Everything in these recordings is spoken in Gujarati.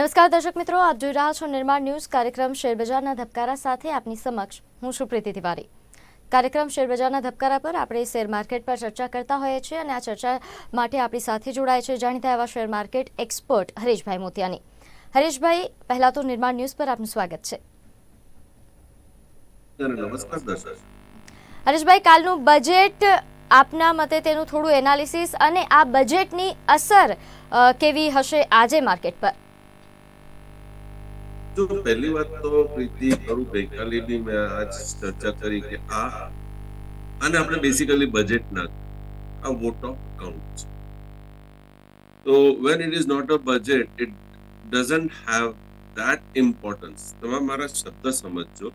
નમસ્કાર દર્શક મિત્રો આપ જોઈ રહ્યા છો નિર્માણ ન્યૂઝ કાર્યક્રમ શેરબજારના ધબકારા સાથે આપની સમક્ષ. હું છું પ્રીતિ તિવારી. કાર્યક્રમ શેરબજારના ધબકારા પર આપણે શેર માર્કેટ પર ચર્ચા કરતા હોઈએ છીએ અને આ ચર્ચા માટે આપણી સાથે જોડાય છે જાણીતા એવા શેર માર્કેટ એક્સપર્ટ હરેશભાઈ મોતિયાની. હરેશભાઈ પહેલા તો નિર્માણ ન્યૂઝ પર આપનું સ્વાગત છે. નમસ્કાર દર્શક. હરેશભાઈ કાલનું બજેટ આપના મતે તેનું થોડું એનાલિસિસ અને આ બજેટની અસર કેવી હશે આજે માર્કેટ પર? જો પહેલી વાત તો પ્રીતિ કરું ગઈકાલેની મેં આજ ચર્ચા કરી કે આ આને આપણે બેસિકલી બજેટ ના આ વોટ ઓફ અકાઉન્ટ છે તો when it is not a budget it doesn't have that importance તમે મારા શબ્દ સમજજો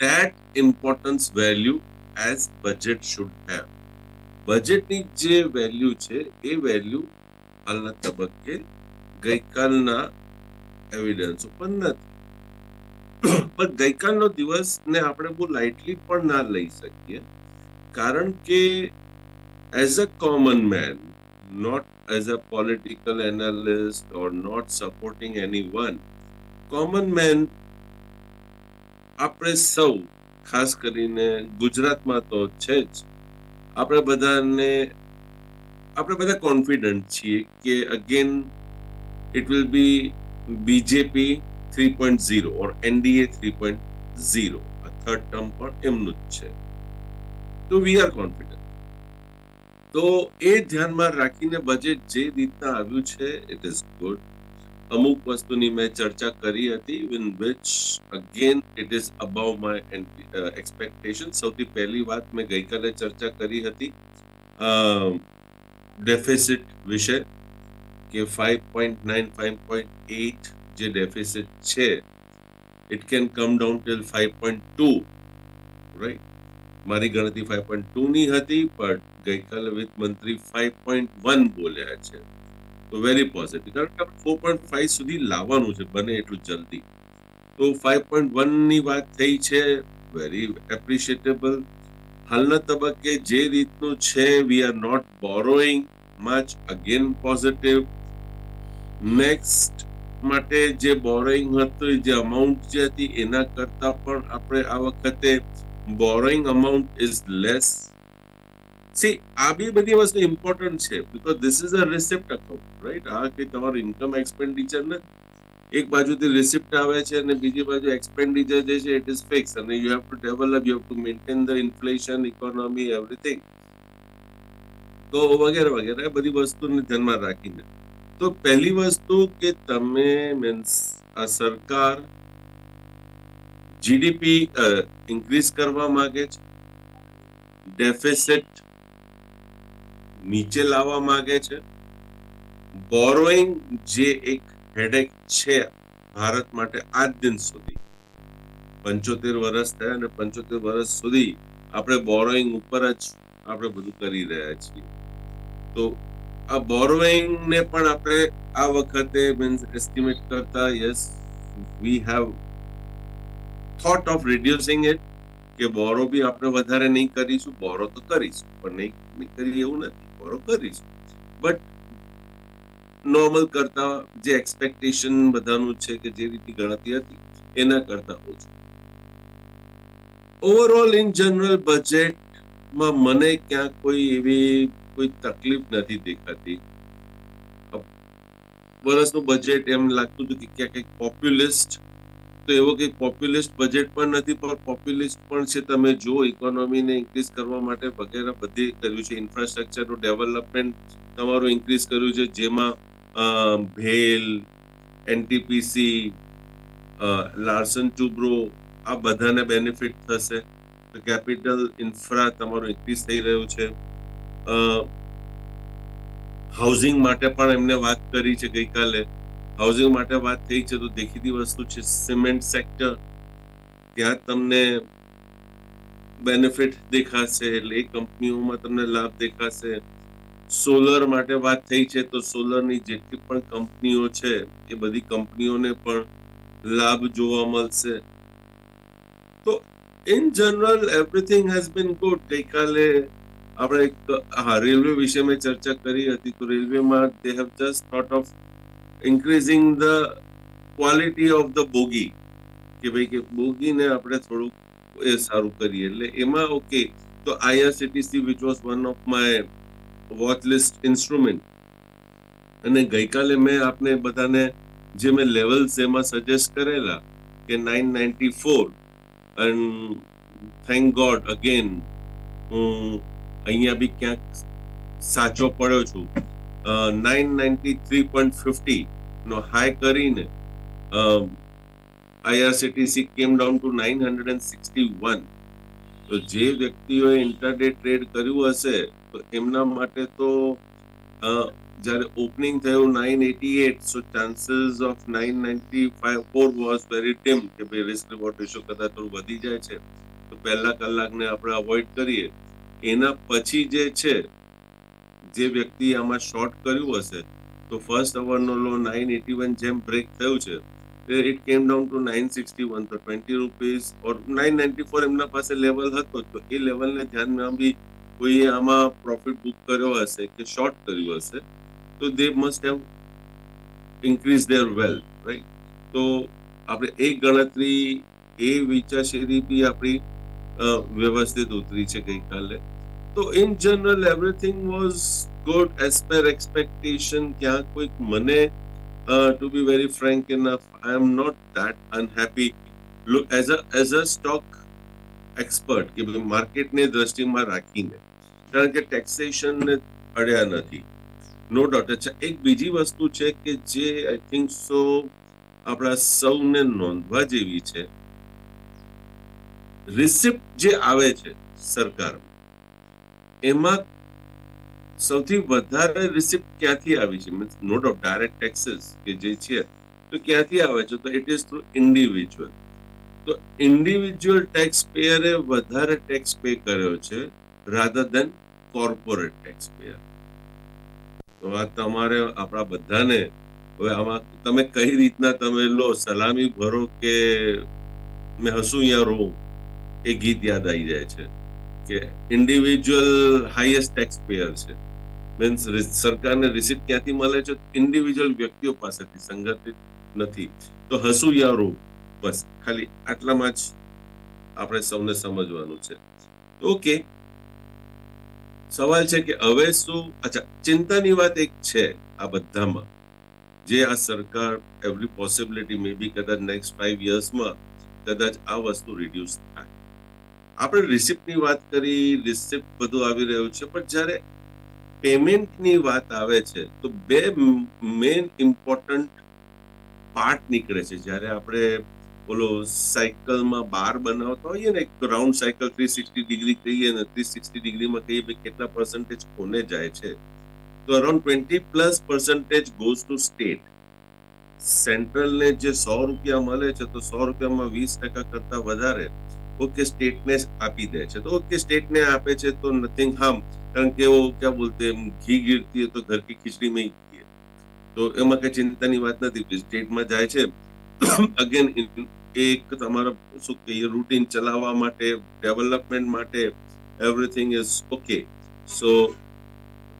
that importance value as budget should have બજેટની જે વેલ્યુ છે એ વેલ્યુ હાલના તબક્કે ગઈકાલના એવિડન્સ ઉપર નથી. પણ ગઈકાલનો દિવસ ને આપણે બહુ લાઇટલી પણ ના લઈ શકીએ. કારણ કે as a common man not as a political analyst or not supporting any one common man આપણે સૌ, ખાસ કરીને ગુજરાતમાં તો છે જ, આપણે બધાને, આપણે બધા કોન્ફિડન્ટ છીએ કે again it will be BJP three point zero or NDA three point zero આ થર્ડ ટર્મ પણ એમનું જ છે. તો વી આર કોન્ફિડન્ટ તો એ ધ્યાનમાં રાખીને બજેટ જે રીતના આવ્યું છે ઇટ ઇઝ ગુડ અમુક વસ્તુની મેં ચર્ચા કરી હતી in which again it is about my expectation સૌથી પહેલી વાત મેં ગઈકાલે ચર્ચા કરી હતી ડેફિસિટ વિશે. કે five point nine five point eight જે ડેફિસિટ છે it can come down till five point two right મારી ગણતરી ફાઇવ પોઈન્ટ ટુ ની હતી, પણ ગઈકાલે વિત્ત મંત્રી ફાઇવ પોઈન્ટ વન બોલ્યા છે. તો વેરી પોઝિટિવ કારણ કે ફોર પોઈન્ટ ફાઇવ સુધી લાવવાનું છે, બને એટલું જલ્દી. તો ફાઇવ પોઈન્ટ વનની વાત થઈ છે વેરી એપ્રિશિએટેબલ હાલના તબક્કે જે રીતનું છે we are not borrowing much again positive next માટે જે બોરોઈંગ હતું, જે અમાઉન્ટ જે હતી, એના કરતા પણ આપણે આ વખતે borrowing amount is less see આ બી બધી વસ્તુ ઇમ્પોર્ટન્ટ છે because this is a receipt account right આ કે તમારું ઇન્કમ એક્સપેન્ડિચર ને એક બાજુથી રિસિપ્ટ આવે છે અને બીજી બાજુ એક્સપેન્ડિચર જે છે ઇટ ઇઝ ફિક્સ અને you have to develop you have to maintain the inflation economy everything તો વગેરે વગેરે બધી વસ્તુને ધ્યાનમાં રાખીને. તો પહેલી વસ્તુ કે તમે મીન્સ આ સરકાર જીડીપી ઇન્ક્રીઝ કરવા માંગે છે. ડેફિસિટ નીચે લાવવા માંગે છે. બોરોઈંગ જે એક હેડેક છે ભારત માટે આજ દિન સુધી. પંચોતેર વર્ષ થયા અને પંચોતેર વર્ષ સુધી આપણે બોરોઈંગ ઉપર જ આપણે બધું કરી રહ્યા છીએ. તો આ બોરોઈંગ ને પણ આપણે આ વખતે મીન્સ એસ્ટિમેટ કરતા yes we have thought of reducing it કે બોરો બી આપણે વધારે નહીં કરીશું બોરો તો કરીશું, પણ નહીં નહીં કરીએ એવું નથી બોરો કરીશું. બટ નોર્મલ કરતા જે એક્સપેક્ટેશન બધાનું છે કે જે રીતની ગણતરી હતી, એના કરતા ઓછું. ઓવરઓલ ઇન જનરલ બજેટમાં મને ક્યાં કોઈ એવી કોઈ તકલીફ નથી દેખાતી. વર્ષનું બજેટ એમ લાગતું હતું કે ક્યાંક કંઈક પોપ્યુલિસ્ટ તો એવો કંઈક પોપ્યુલિસ્ટ બજેટ પણ નથી, પણ પોપ્યુલિસ્ટ પણ છે. તમે જો ઇકોનોમીને ઇન્ક્રીઝ કરવા માટે વગેરે બધી કર્યું છે. ઇન્ફ્રાસ્ટ્રક્ચરનું ડેવલપમેન્ટ તમારું ઇન્ક્રીઝ કર્યું છે. જેમાં ભેલ એનટીપીસી લાર્સન ટુબ્રો આ બધાને બેનિફિટ થશે. કેપિટલ ઇન્ફ્રા તમારું ઇન્ક્રીઝ થઈ રહ્યું છે. હાઉસિંગ માટે પણ એમને વાત કરી છે ગઈકાલે. હાઉસિંગ માટે વાત થઈ છે તો દેખીતી વસ્તુ છે સિમેન્ટ સેક્ટર ત્યાં તમને બેનિફિટ દેખાશે એટલે એ કંપનીઓમાં તમને લાભ દેખાશે. સોલર માટે વાત થઈ છે તો સોલરની જેટલી પણ કંપનીઓ છે એ બધી કંપનીઓને પણ લાભ જોવા મળશે. તો in general everything has been good ગઈકાલે આપણે એક, હા, રેલવે વિશે મેં ચર્ચા કરી હતી, તો રેલવેમાં they have just thought of increasing the quality of the bogie કે ભાઈ કે બોગીને આપણે થોડુંક એ સારું કરીએ. એટલે એમાં ઓકે તો IRCTC which was one of my watch list instrument અને ગઈકાલે મેં આપને બધાને જે મેં લેવલ્સ એમાં સજેસ્ટ કરેલા, કે nine ninety four and thank god again હું અહીંયા બી ક્યાંક સાચો પડ્યો છું. Nine ninety three point fifty નો હાઈ કરીને IRCTC came down to nine hundred and sixty one તો જે વ્યક્તિઓએ ઇન્ટરડે ટ્રેડ કર્યું હશે, તો એમના માટે તો જ્યારે ઓપનિંગ થયું nine eighty eight so chances of nine ninety five four was very team કે ભાઈ રિસ્ક રિવોર્ડ રેશિયો કદાચ થોડું વધી જાય છે. તો પહેલા કલાકને આપણે અવોઇડ કરીએ. એના પછી જે છે, જે વ્યક્તિ આમાં શોર્ટ કર્યું હશે, તો ફર્સ્ટ અવરનો લો નાઇન એટી વન જેમ બ્રેક થયું છે it came down to nine sixty one તો twenty rupees or nine ninety four એમના પાસે લેવલ હતો તો એ લેવલને ધ્યાનમાં બી કોઈએ આમાં પ્રોફિટ બુક કર્યો હશે કે શોર્ટ કર્યું હશે, તો they must have increase their wealth right તો આપણે એ ગણતરી, એ વિચારશેરી બી આપણી વ્યવસ્થિત ઉતરી છે ગઈકાલે. તો in general everything was good as per expectation ક્યાં કોઈક મને to be very frank enough I am not that unhappy look as a as a stock expert કે ભાઈ માર્કેટને દ્રષ્ટિમાં રાખીને, કારણ કે ટેક્સેશનને અડ્યા નથી. નો ડાઉટ અચ્છા, એક બીજી વસ્તુ છે કે જે આઈ થિંક સો આપણા સૌને નોંધવા જેવી છે. રિસિપ્ટ જે આવે છે સરકાર એમાં સૌથી વધારે રિસિપ્ટ ક્યાંથી આવી છે? Means not of direct taxes કે જે છે, તો ક્યાંથી આવે છે? તો ઇટ ઇઝ થ્રુ ઇન્ડિવિજ્યુઅલ તો ઇન્ડિવિજ્યુઅલ ટેક્સ પેયરે વધારે ટેક્સ પે કર્યો છે rather than corporate tax payer તો આ તમારે આપણા બધાને, હવે આમાં તમે કઈ રીતના તમે લો, સલામી ભરો કે મેં હસું યા રોઉં એ ગીત યાદ આવી જાય છે કે ઇન્ડિવિજ્યુઅલ હાઈએસ્ટ ટેક્સ પેયર છે મીન્સ સરકારને રિસિપ્ટ ક્યાંથી મળે છે? ઇન્ડિવિજ્યુઅલ વ્યક્તિઓ પાસેથી સંગઠિત નથી. તો હસું યારો બસ, ખાલી આટલામાં જ આપણે સૌને સમજવાનું છે. ઓકે સવાલ છે કે હવે શું? અચ્છા, ચિંતાની વાત એક છે આ બધામાં. જે આ સરકાર એવરી પોસિબિલિટી મે બી કદાચ નેક્સ્ટ ફાઈવ યર્સમાં કદાચ આ વસ્તુ રિડ્યુસ થાય. આપણે રિસિપ્ટની વાત કરી રિસિપ્ટ બધું આવી રહ્યું છે, પણ જ્યારે પેમેન્ટની વાત આવે છે, તો બે મેઇન ઇમ્પોર્ટન્ટ પાર્ટ નીકળે છે. જ્યારે આપણે બોલો સાયકલમાં બાર બનાવતા હોઈએ ને, એક round cycle three sixty degree કહીએ ને થ્રી સિક્સટી ડિગ્રીમાં કહીએ ભાઈ કેટલા પર્સન્ટેજ કોને જાય છે, તો around twenty plus percentage goes to state સેન્ટ્રલને જે સો રૂપિયા મળે છે, તો સો રૂપિયામાં વીસ ટકા કરતા વધારે ઓકે સ્ટેટને આપી દે છે તો ઓકે સ્ટેટને આપે છે તો નથિંગ હાર્મ કારણ કે वो क्या बोलते हैं घी गिरती है तो घर की खिचड़ी में ही घी है તો એમાં કઈ ચિંતાની વાત નથી સ્ટેટમાં જાય છે અગેન એક તમારા શું કહીએ રૂટીન ચલાવવા માટે ડેવલપમેન્ટ માટે everything is okay so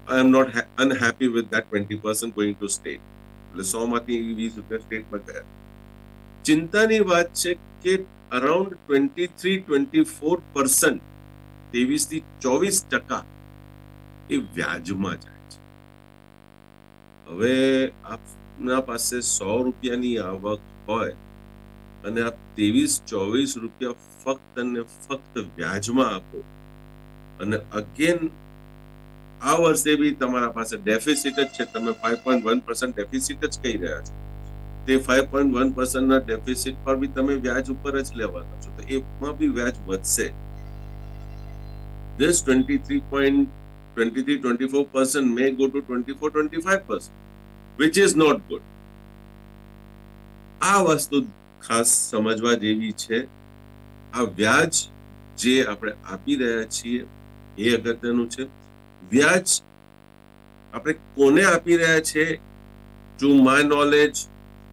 I am not unhappy with that twenty percent going to state એટલે સો માંથી વીસ રૂપિયા સ્ટેટમાં ગયા ચિંતાની વાત છે કે around twenty three twenty four percent ત્રેવીસથી ચોવીસ ટકા એ વ્યાજમાં જાય છે. હવે આપના પાસે સો રૂપિયાની આવક હોય અને આપ ત્રેવીસ, ચોવીસ રૂપિયા ફક્ત અને ફક્ત વ્યાજમાં આપો અને અગેન આ વર્ષે બી તમારા પાસે ડેફિસિટ જ છે. તમે five point one percent deficit જ કહી રહ્યા છો. તે ફાઈવ પોઈન્ટ વન પર્સન્ટના ડેફિસિટ પર બી તમે વ્યાજ ઉપર જ લેવાના છો. તો એમાં બી વ્યાજ વધશે. This twenty three point twenty three twenty four percent may go to twenty four twenty five percent which is not good આ વસ્તુ ખાસ સમજવા જેવી છે. આ વ્યાજ જે આપણે આપી રહ્યા છીએ, એ અગત્યનું છે. વ્યાજ આપણે કોને આપી રહ્યા છે? To my knowledge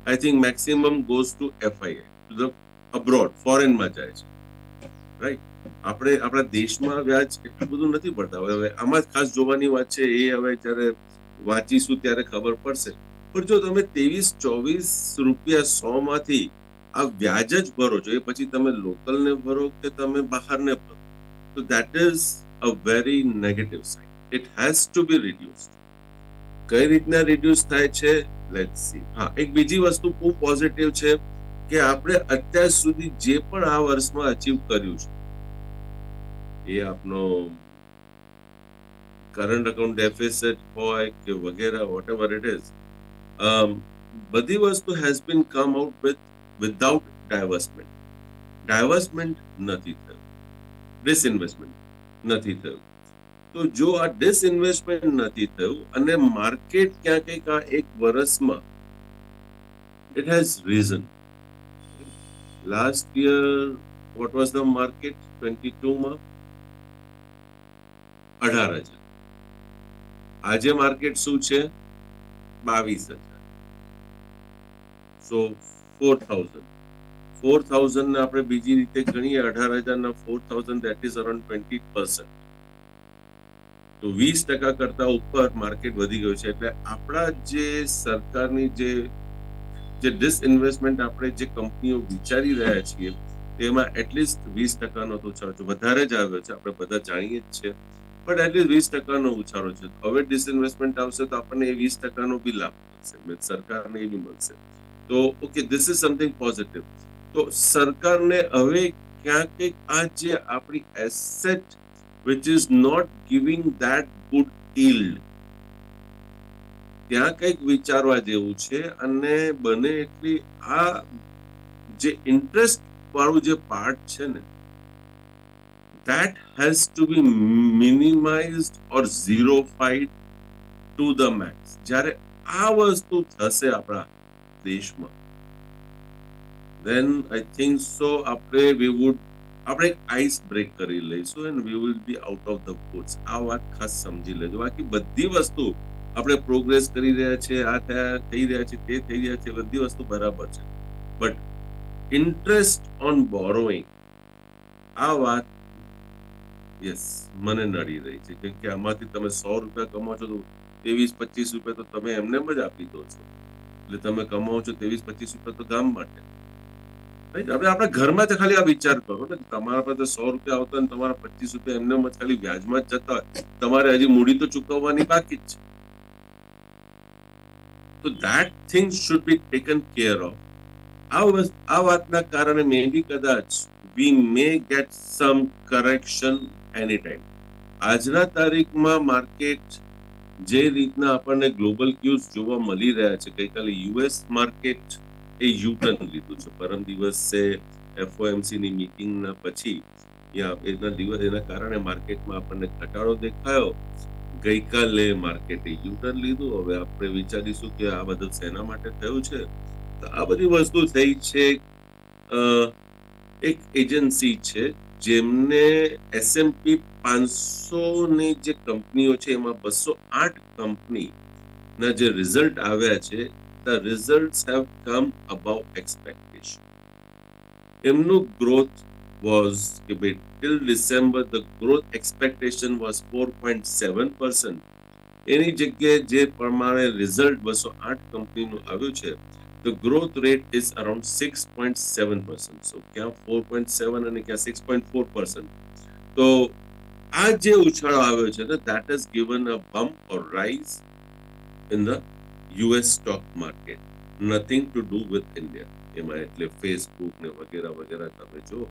I think maximum goes to FII to the abroad ફોરેનમાં જાય છે. રાઈટ આપણે, આપણા દેશમાં વ્યાજ એટલું બધું નથી પડતા. હવે આમાં જ ખાસ જોવાની વાત છે, એ હવે જ્યારે વાંચીશું ત્યારે ખબર પડશે. પણ જો તમે ત્રેવીસ, ચોવીસ રૂપિયા સો માંથી આ વ્યાજ જ ભરો છો, એ પછી તમે લોકલને ભરો કે તમે બહારને ભરો, તો that is a very negative side it has to be reduced કઈ રીતના રિડ્યુસ થાય છે? લેટ્સ સી હા, એક બીજી વસ્તુ ખૂબ પોઝિટિવ છે કે આપણે અત્યાર સુધી જે પણ આ વર્ષમાં અચીવ કર્યું છે, એ આપનો કરંટ અકાઉન્ટ ડેફિસિટ હોય કે વગેરે વોટ એવર ઇટ ઇઝ બધી વસ્તુ has been come out with without divestment divestment નથી થયું. ડિસઇન્વેસ્ટમેન્ટ નથી થયું. તો જો આ ડિસઇન્વેસ્ટમેન્ટ નથી થયું અને માર્કેટ ક્યાં કંઈક આ એક વર્ષમાં it has reason last year what was the market twenty ટુમાં અઢાર હજાર. આજે માર્કેટ શું છે? બાવીસ હજાર. So four thousand four thousand આપણે બીજી રીતે ગણીએ, અઢાર હજારના four thousand that is around twenty percent તો વીસ ટકા કરતા ઉપર માર્કેટ વધી ગયું છે. એટલે આપણા જે સરકારની જે જે ડિસઇન્વેસ્ટમેન્ટ આપણે જે કંપનીઓ વિચારી રહ્યા છીએ, તેમાં એટલીસ્ટ વીસ ટકાનો તો ઉછાળો છે. વધારે જ આવ્યો છે. આપણે બધા જાણીએ જ છે પણ એટલીસ્ટ વીસ ટકાનો ઉછાળો છે. હવે ડિસઇન્વેસ્ટમેન્ટ આવશે તો આપણને એ વીસ ટકાનો બી લાભ મળશે. સરકારને એ બી મળશે. તો okay this is something positive તો સરકારને હવે ક્યાંક કંઈક આ જે આપણી asset which is not giving that good yield. ત્યાં કંઈક વિચારવા જેવું છે અને બને એટલી આ જે ઇન્ટરેસ્ટ વાળું જે પાર્ટ છે ને, that has to be minimized or zerofied to the max. જ્યારે આ વસ્તુ થશે આપણા દેશમાં, then i think so, આપણે we would આપણે એક આઈસ બ્રેક કરી લઈશું and we will be out of the course આ વાત ખાસ સમજી લેજો. બાકી બધી વસ્તુ આપણે પ્રોગ્રેસ કરી રહ્યા છે આ થયા, થઈ રહ્યા છે તે થઈ રહ્યા છે બધી વસ્તુ બરાબર છે. બટ ઇન્ટરેસ્ટ ઓન બોરોઈંગ આ વાત યસ મને નડી રહી છે. કેમ કે આમાંથી તમે સો રૂપિયા કમાવ છો તો ત્રેવીસ, પચીસ રૂપિયા તો તમે એમને જ આપી દો છો. એટલે તમે કમાવો છો ત્રેવીસ, પચીસ રૂપિયા તો ગામ માટે? આપણે આપણા ઘરમાં જ ખાલી આ વિચાર કરો ને. તમારા પાસે સો રૂપિયા આવતા ને તમારા પચીસ રૂપિયા એમને ખાલી વ્યાજમાં જતા તમારે હજી મૂડી તો ચૂકવવાની બાકી જ છે. તો that thing should be taken care of આ વાતના કારણે મે બી કદાચ we may get some correction any time આજના તારીખમાં માર્કેટ જે રીતના આપણને ગ્લોબલ ક્યુઝ જોવા મળી રહ્યા છે, ગઈકાલે યુએસ માર્કેટ એ યુટર્ન લીધું છે. પરમ દિવસે એફઓએમસી ની મીટિંગના પછી એના દિવસ, એના કારણે માર્કેટમાં આપણને ઘટાડો દેખાયો. ગઈકાલે માર્કેટે યુટર્ન લીધું. હવે આપણે વિચારીશું કે આ બધું શેના માટે થયું છે? તો આ બધી વસ્તુ થઈ છે એક એજન્સી છે, જેમને એસએમપી પાંચસો ની જે કંપનીઓ છે, એમાં બસો આઠ કંપની ના જે રિઝલ્ટ આવ્યા છે the results have come above expectation. Imnu growth was a bit till December, the growth expectation was four point seven percent એની જગ્યાએ જે પ્રમાણે રિઝલ્ટ બસો આઠ કંપનીનું આવ્યું છે તો growth rate is around six point seven percent so ક્યાં 4.7 અને ક્યાં 6.4 percent. તો આ જે ઉછાળો આવ્યો છે ને that is given a bump or rise in the US stock market nothing to do with India એમાં એટલે ફેસબુક ને વગેરે વગેરે તમે જો,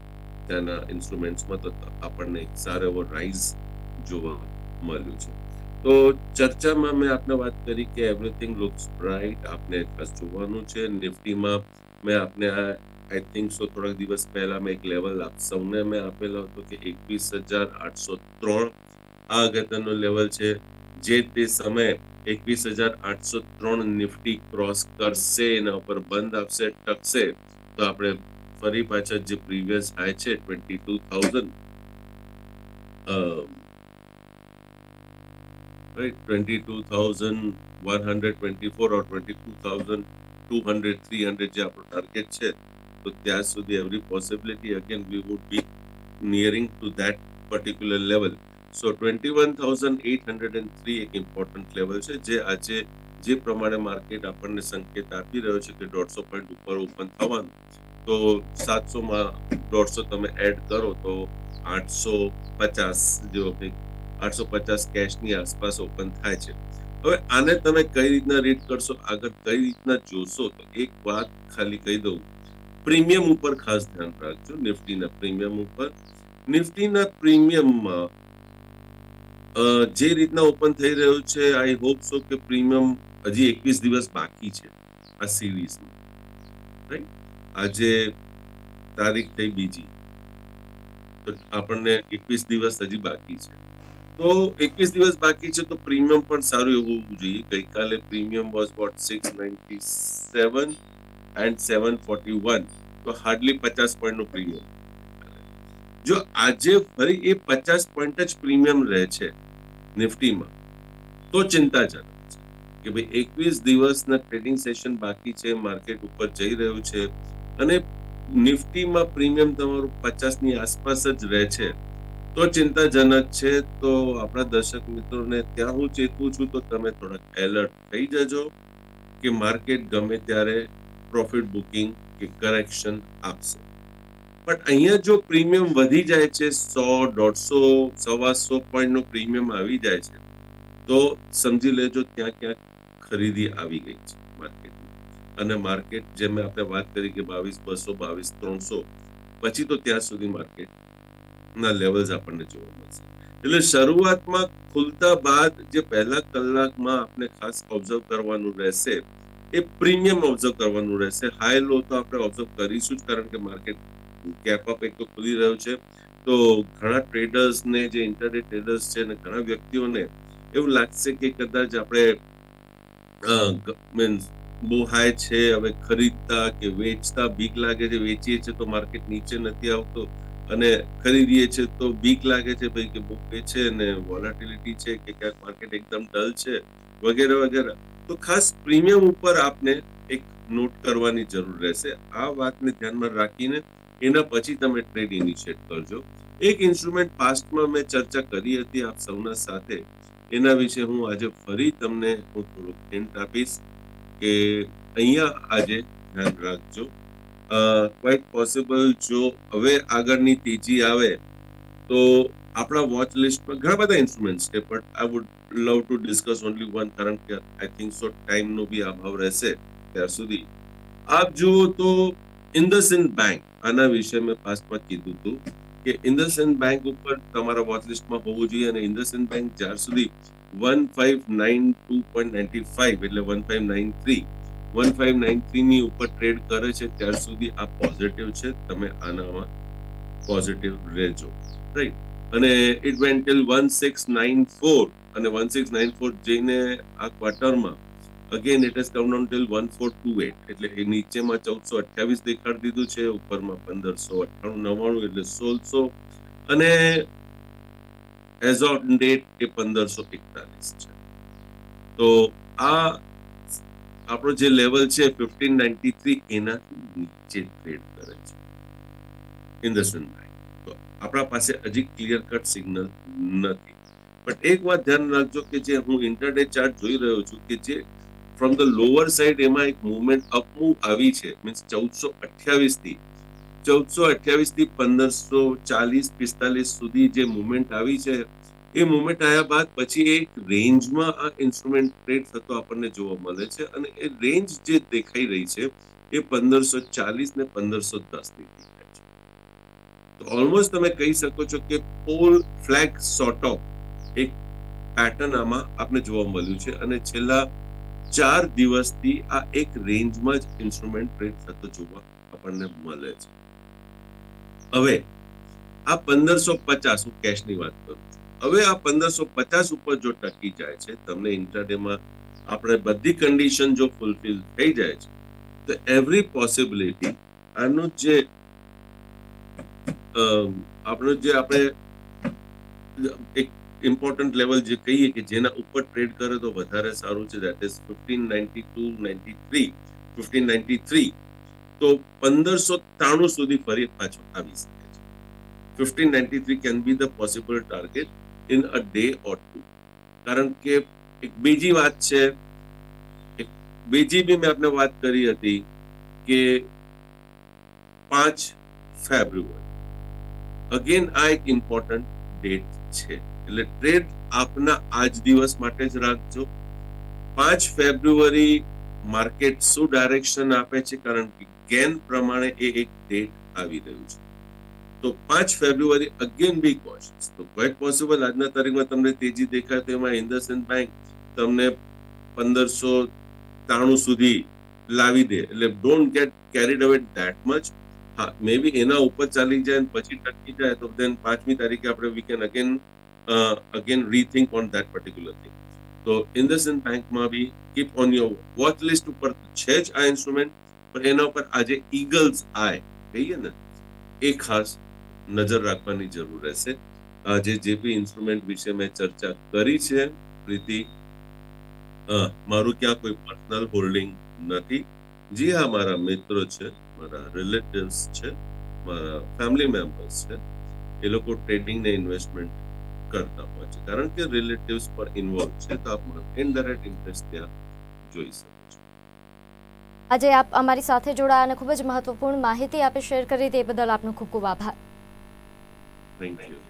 ત્યાંના ઇન્સ્ટ્રુમેન્ટ્સમાં તો આપણને એક સારો એવો રાઇઝ જોવા મળ્યું છે. તો ચર્ચામાં મેં આપને વાત કરી કે એવરીથિંગ લુક્સ બ્રાઇટ આપને ખાસ જોવાનું છે. નિફ્ટીમાં મેં આપને આ આઈ થિંક સો થોડાક દિવસ પહેલા મેં એક લેવલ આપ સૌને મેં આપેલો હતો કે એકવીસ હજાર આઠસો ત્રણ આ અગત્યનો લેવલ છે. જે તે સમયે એકવીસ હજાર આઠસો ત્રણ નિફ્ટી ક્રોસ કરશે, એના ઉપર બંધ આપશે, ટકશે, તો આપણે ફરી પાછા જે પ્રીવિયસ હાઈ છે, twenty two thousand right 22124 or 22200 300 જે આપણો ટાર્ગેટ છે, તો ત્યાં સુધી every possibility again we would be nearing to that particular level so 21803 એક ઇમ્પોર્ટન્ટ લેવલ છે, જે આજે જે પ્રમાણે માર્કેટ આપણને સંકેત આપી રહ્યો છે કે દોઢસો પોઈન્ટ ઉપર ઓપન થવાનું. તો સાતસોમાં દોઢસો તમે એડ કરો તો આઠસો પચાસ જેવો કંઈક, આઠસો પચાસ કેશની આસપાસ ઓપન થાય છે. હવે આને તમે કઈ રીતના રીડ કરશો? આગળ કઈ રીતના જોશો? તો એક વાત ખાલી કહી દઉં. પ્રીમિયમ ઉપર ખાસ ધ્યાન રાખજો, નિફ્ટીના પ્રીમિયમ ઉપર. નિફ્ટીના પ્રીમિયમમાં જે રીતના ઓપન થઈ રહ્યું છે આઈ હોપ સો કે પ્રીમિયમ હજી એકવીસ દિવસ બાકી છે આ સિરીઝમાં રાઈટ આજે તારીખ થઈ બીજી. તો આપણને એકવીસ દિવસ હજી બાકી છે. તો એકવીસ દિવસ બાકી છે તો પ્રીમિયમ પણ સારું એવું હોવું જોઈએ. ગઈકાલે premium was what six ninety seven and seven forty one તો હાર્ડલી પચાસ પોઈન્ટનું પ્રીમિયમ જો આજે ફરી એ પચાસ પોઈન્ટ જ પ્રીમિયમ રહે છે નિફ્ટીમાં. તો ચિંતાજનક છે કે ભાઈ એકવીસ દિવસના ટ્રેડિંગ સેશન બાકી છે માર્કેટ ઉપર જઈ રહ્યું છે અને નિફ્ટીમાં પ્રીમિયમ તમારું પચાસની આસપાસ જ રહે છે. તો ચિંતાજનક છે. તો આપણા દર્શક મિત્રોને ત્યાં હું ચેતવું છું તો તમે થોડાક એલર્ટ થઈ જજો કે માર્કેટ ગમે ત્યારે પ્રોફિટ બુકિંગ કે કરેક્શન આપશે. પણ અહીંયા જો પ્રીમિયમ વધી જાય છે, સો, દોઢસો સવા સો પોઈન્ટનું પ્રીમિયમ આવી જાય છે, તો સમજી લેજો ત્યાં ક્યાંક ખરીદી આવી ગઈ છે માર્કેટમાં. અને માર્કેટ જેમ આપણે વાત કરી કે બાવીસ, બસો, બાવીસ, ત્રણસો, પછી તો ત્યાં સુધી માર્કેટ ના લેવલ્સ આપણને જોવા મળશે. એટલે શરૂઆતમાં ખુલતા બાદ જે પહેલા કલાકમાં આપણે ખાસ ઓબ્ઝર્વ કરવાનું રહેશે, એ પ્રીમિયમ ઓબ્ઝર્વ કરવાનું રહેશે. હાઈ લો તો આપણે ઓબ્ઝર્વ કરીશું જ, કારણ કે માર્કેટ ગેપ અપ એક તો ખુલી રહ્યો છે. તો ઘણા ટ્રેડર્સ ને જે ઇન્ટરનેટ ટ્રેડર્સ છે અને ઘણા વ્યક્તિઓને એવું લાગશે કે કદાચ આપણે મીન્સ બહુ હાઈ છે, હવે ખરીદતા કે વેચતા બીક લાગે છે, વેચીએ છીએ તો માર્કેટ નીચે નથી આવતો અને ખરીદીએ છીએ તો બીક લાગે છે ભાઈ કે બહુ વેચે અને વોલેટિલિટી છે કે ક્યાંક માર્કેટ એકદમ ડલ છે વગેરે વગેરે. તો ખાસ પ્રીમિયમ ઉપર આપને એક નોટ કરવાની જરૂર રહેશે. આ વાતને ધ્યાનમાં રાખીને એના પછી તમે ટ્રેડ ઇનિશિયેટ કરજો. એક ઇન્સ્ટ્રુમેન્ટ પાસ્ટમાં મેં ચર્ચા કરી હતી આપ સૌના સાથે. એના વિશે હું આજે ફરી તમને હું થોડુંક હિન્ટ આપીશ કે અહીંયા આજે ધ્યાન રાખજો. ક્વાઇટ પોસિબલ જો હવે આગળની તેજી આવે તો આપણા વોચ લિસ્ટમાં ઘણા બધા ઇન્સ્ટ્રુમેન્ટ્સ છે but I would love to discuss only one કારણ કે આઈ થિંક સો ટાઈમનો બી અભાવ રહેશે ત્યાર સુધી. આપ જુઓ તો ઇન્ડસઇન્ડ બેંક, આના વિશે મેં પાસ્ટમાં કીધું હતું કે ઇન્ડસઇન્ડ બેંક ઉપર તમારા વોચલિસ્ટમાં હોવું જોઈએ અને ઇન્ડસઇન્ડ બેંક જ્યાર સુધી one five nine two point ninety five એટલે one five nine three one five nine થ્રીની ઉપર ટ્રેડ કરે છે, ત્યાર સુધી આ પોઝિટિવ છે, તમે આનામાં પોઝિટિવ રહેજો. રાઈટ અને it went till one six nine four અને વન સિક્સ નાઇન ફોર જઈને આ ક્વાર્ટરમાં again it has come down till one four two eight એટલે એ નીચેમાં ચૌદસો અઠ્યાવીસ દેખાડી દીધું છે, ઉપરમાં પંદરસો અઠ્ઠાણું, નવ્વાણું એટલે સોળસો. અને એઝ ઓફ ડેટ એ પંદરસો એકતાલીસ છે. તો આ આપણો જે લેવલ છે ફિફ્ટીન નાઇન્ટી થ્રી એનાથી નીચે ટ્રેડ કરે છે. બેંક તો આપણા પાસે હજી ક્લિયર કટ સિગ્નલ નથી. બટ એક વાત ધ્યાન રાખજો કે જે હું ઇન્ટરડે ચાર્ટ જોઈ રહ્યો છું કે જે ફ્રોમ ધ લોઅર સાઈડ એમાં એક મુવમેન્ટ અપ મૂવ આવી છે મીન્સ ચૌદસો અઠ્યાવીસથી. ચૌદસો અઠ્યાવીસથી પંદરસો ચાલીસ, પિસ્તાલીસ સુધી જે મુવમેન્ટ આવી છે, એ મુવમેન્ટ આવ્યા બાદ પછી એક રેન્જમાં આ ઇન્સ્ટ્રુમેન્ટ ટ્રેડ થતો આપણને જોવા મળે છે અને એ રેન્જ જે દેખાઈ રહી છે, એ પંદરસો ચાલીસ ને પંદરસો દસની દેખાય છે. તો ઓલમોસ્ટ તમે કહી શકો છો કે પોલ ફ્લેગ સોર્ટ ઓફ એક પેટર્ન આમાં આપણે જોવા મળ્યું છે અને છેલ્લા ચાર દિવસથી આ એક રેન્જમાં જ ઇન્સ્ટ્રુમેન્ટ ટ્રેડ થતો જોવા આપણને મળે છે. હવે, આ પંદરસો પચાસ હું કેશની વાત કરું હવે આ પંદરસો પચાસ ઉપર જો ટકી જાય છે, તમને ઇન્ટરડેમાં આપણે બધી કન્ડિશન જો ફૂલફિલ થઈ જાય છે, તો એવરી પોસિબિલિટી આનું જે આપણું જે આપણે, એક ઇમ્પોર્ટન્ટ લેવલ જે કહીએ કે જેના ઉપર ટ્રેડ કરે તો વધારે સારું છે that is fifteen ninety two ninety three fifteen ninety three તો પંદરસો ત્રાણું સુધી ફરી પાછો આવી શકે છે. Fifteen ninety three can be the possible target in a day or two કારણ કે એક બીજી વાત છે બીજી બી મેં આપને વાત કરી હતી કે પાંચ ફેબ્રુઆરી અગેન આ એક ઇમ્પોર્ટન્ટ ડેટ છે. એટલે ટ્રેડ આપના આજ દિવસ માટે જ રાખજો. પાંચ ફેબ્રુઆરી માર્કેટ શું ડાયરેક્શન આપે છે? કારણ કે ગેન પ્રમાણે એ એક ડેટ આવી રહ્યું છે. તો પાંચ ફેબ્રુઆરી અગેન બી કોશિયસ તો ક્વાઇટ પોસિબલ આજના તારીખમાં તમને તેજી દેખાય તો એમાં ઇન્ડસઇન્ડ બેંક તમને પંદરસો ત્રાણું સુધી લાવી દે. એટલે don't get carried away that much હા મે બી એના ઉપર ચાલી જાય પછી ટકી જાય તો દેન પાંચમી તારીખે આપણે we can again again rethink on that particular thing તો ઇન્ડસઇન્ડ બેંકમાં બી keep on your watch list ઉપર છે જ આ ઇન્સ્ટ્રુમેન્ટ પણ એના ઉપર આજે ઈગલ્સ આય કહીએ ને એ ખાસ નજર રાખવાની જરૂર રહેશે આજે જે બી ઇન્સ્ટ્રુમેન્ટ વિશે મેં ચર્ચા કરી છે પ્રીતિ મારું ક્યાં કોઈ પર્સનલ હોલ્ડિંગ નથી જી હા મારા મિત્રો છે મારા રિલેટિવ્સ છે મારા ફેમિલી મેમ્બર્સ છે એ લોકો ટ્રેડિંગ ને ઇન્વેસ્ટમેન્ટ કરતા હોય છે. કારણ કે રિલેટિવ્સ પર ઇન્વોલ્વ છે તો ઇનડાયરેક્ટ ઇન્ટરેસ્ટ ત્યાં જોઈ શકો છો આજે આપ અમારી સાથે જોડાયા અને ખૂબ જ મહત્વપૂર્ણ માહિતી આપે શેર કરી તે બદલ આપનો ખૂબ ખૂબ આભાર. થેન્ક યુ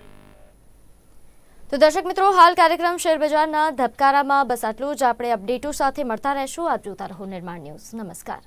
તો દર્શક મિત્રો હાલ કાર્યક્રમ શેર બજારના ધબકારામાં. બસ આટલું જ. આપણે અપડેટો સાથે મળતા રહેશું. આપ જોતા રહો નિર્માણ ન્યૂઝ. નમસ્કાર.